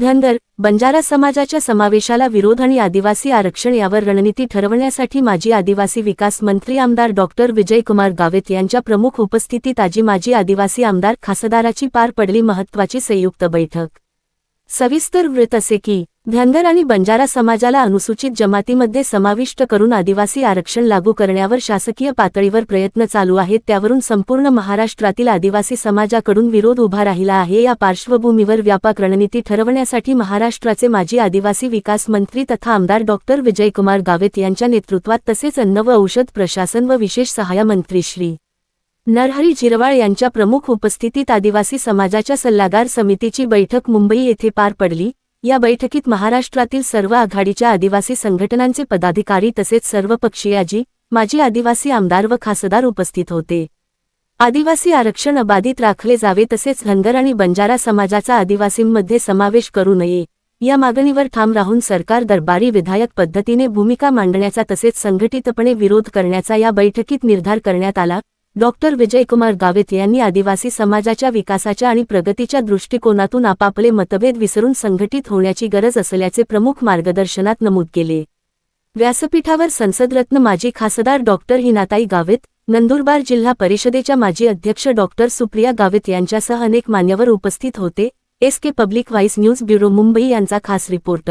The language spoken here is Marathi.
धनगर बंजारा समाजाच्या समावेशाला विरोध आणि आदिवासी आरक्षण यावर रणनीती ठरवण्यासाठी माजी आदिवासी विकास मंत्री आमदार डॉक्टर विजयकुमार गावित यांच्या प्रमुख उपस्थितीत आजी माजी आदिवासी आमदार खासदाराची पार पडली महत्त्वाची संयुक्त बैठक. सविस्तर वृत्त असे की धनगर आणि बंजारा समाजाला अनुसूचित जमातीमध्ये समाविष्ट करून आदिवासी आरक्षण लागू करण्यावर शासकीय पातळीवर प्रयत्न चालू आहेत त्यावरून संपूर्ण महाराष्ट्रातील आदिवासी समाजाकडून विरोध उभा राहिला आहे. या पार्श्वभूमीवर व्यापक रणनीती ठरवण्यासाठी महाराष्ट्राचे माजी आदिवासी विकास मंत्री तथा आमदार डॉक्टर विजयकुमार गावित यांच्या नेतृत्वात तसेच अन्न व औषध प्रशासन व विशेष सहाय्य मंत्री श्री. नरहरी झिरवाळ यांच्या प्रमुख उपस्थितीत आदिवासी समाजाच्या सल्लागार समितीची बैठक मुंबई येथे पार पडली. या बैठकीत महाराष्ट्रातील सर्व आघाडीच्या आदिवासी संघटनांचे पदाधिकारी तसेच सर्वपक्षीय आजी माजी आदिवासी आमदार व खासदार उपस्थित होते. आदिवासी आरक्षण अबाधित राखले जावे तसेच धनगर आणि बंजारा समाजाचा आदिवासींमध्ये समावेश करू नये. या मागणीवर ठाम राहून सरकार दरबारी विधायक पद्धतीने भूमिका मांडण्याचा तसेच संघटितपणे विरोध करण्याचा या बैठकीत निर्धार करण्यात आला. डॉक्टर विजयकुमार गावित यांनी आदिवासी समाजाच्या विकासाच्या आणि प्रगतीच्या दृष्टिकोनातून आपापले मतभेद विसरून संघटित होण्याची गरज असल्याचे प्रमुख मार्गदर्शनात नमूद केले. व्यासपीठावर संसदरत्न माजी खासदार डॉक्टर हिनाताई गावित नंदुरबार जिल्हा परिषदेच्या माजी अध्यक्ष डॉक्टर सुप्रिया गावित यांच्यासह अनेक मान्यवर उपस्थित होते. S K public voice news bureau Mumbai यांचा खास रिपोर्ट.